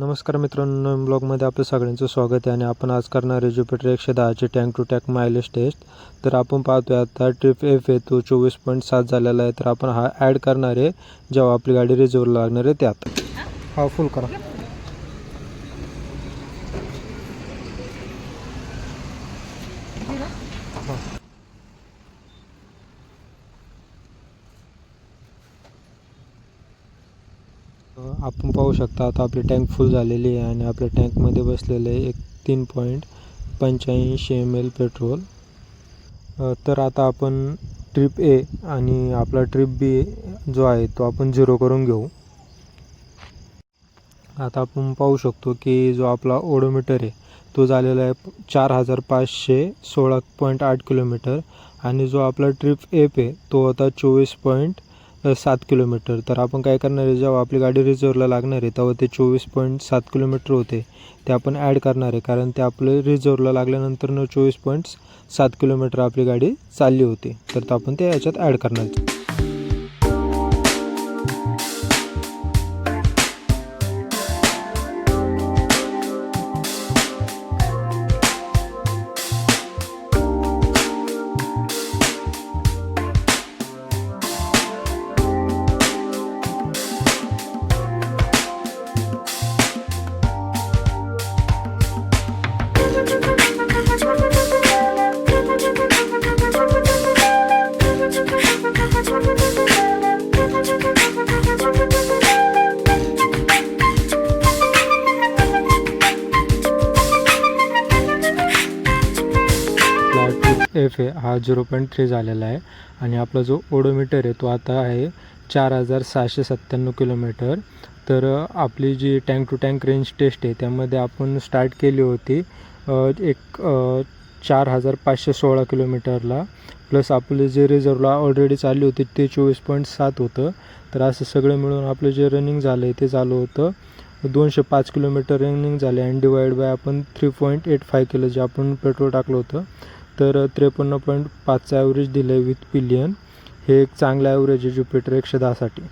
नमस्कार मित्रांनो नवीन ब्लॉगमध्ये आपलं सगळ्यांचं स्वागत आहे आणि आपण आज करणार आहे ज्युपिटर एकशे दहाचे tank to tank mileage test तर आपण पाहतोय आता ट्रिप एफ ए तो चोवीस पॉईंट सात झालेला आहे. तर आपण हा ॲड करणार आहे जेव्हा आपली गाडी रिझर्वला लागणार आहे त्यात. हा फुल करा. आपण पाहू शकता आता आपली टँक फुल झालेली आहे आणि आपल्या टँकमध्ये बसलेलं आहे एक तीन पॉईंट पंच्याऐंशी एम एल पेट्रोल तर आता आपण ट्रिप ए आणि आपला ट्रिप बी जो आहे तो आपण झिरो करून घेऊ. आता आपण पाहू शकतो की जो आपला ओडोमीटर आहे तो झालेला आहे चार हजार पाचशे सोळा पॉईंट आठ किलोमीटर आणि जो आपला ट्रिप एप आहे तो होता चोवीस पॉईंट सात किलोमीटर. तर आपण काय करणार आहे जेव्हा आपली गाडी रिझर्वला लागणार आहे तेव्हा ते चोवीस पॉईंट सात किलोमीटर होते. ते आपण ॲड करणार आहे कारण ते आपलं रिझर्वला लागल्यानंतर न चोवीस पॉईंट सात किलोमीटर आपली गाडी चालली होती. तर आपण ते याच्यात ॲड करणार एफ आहे हा झिरो पॉईंट थ्री झालेला आहे. आणि आपला जो ओडोमीटर आहे तो आता आहे चार हजार सहाशे सत्त्याण्णव किलोमीटर तर आपली जी tank to tank range test आहे त्यामध्ये आपण स्टार्ट केली होती एक चार हजार पाचशे सोळा किलोमीटरला प्लस आपले जे रिझर्वला ऑलरेडी चालली होती ते चोवीस पॉईंट सात होतं. तर असं सगळं मिळून आपलं जे रनिंग झालं आहे ते चालू होतं. दोनशे पाच किलोमीटर रनिंग झाले आणि डिवाइड बाय आपण three point eight five kilo जे आपण पेट्रोल टाकलं होतं. तर त्रेपन्न पॉईंट पाचचा ॲव्हरेज दिलं आहे विथ पिलियन हे एक चांगलं ॲव्हरेज आहे ज्युपिटर एकशे दहासाठी.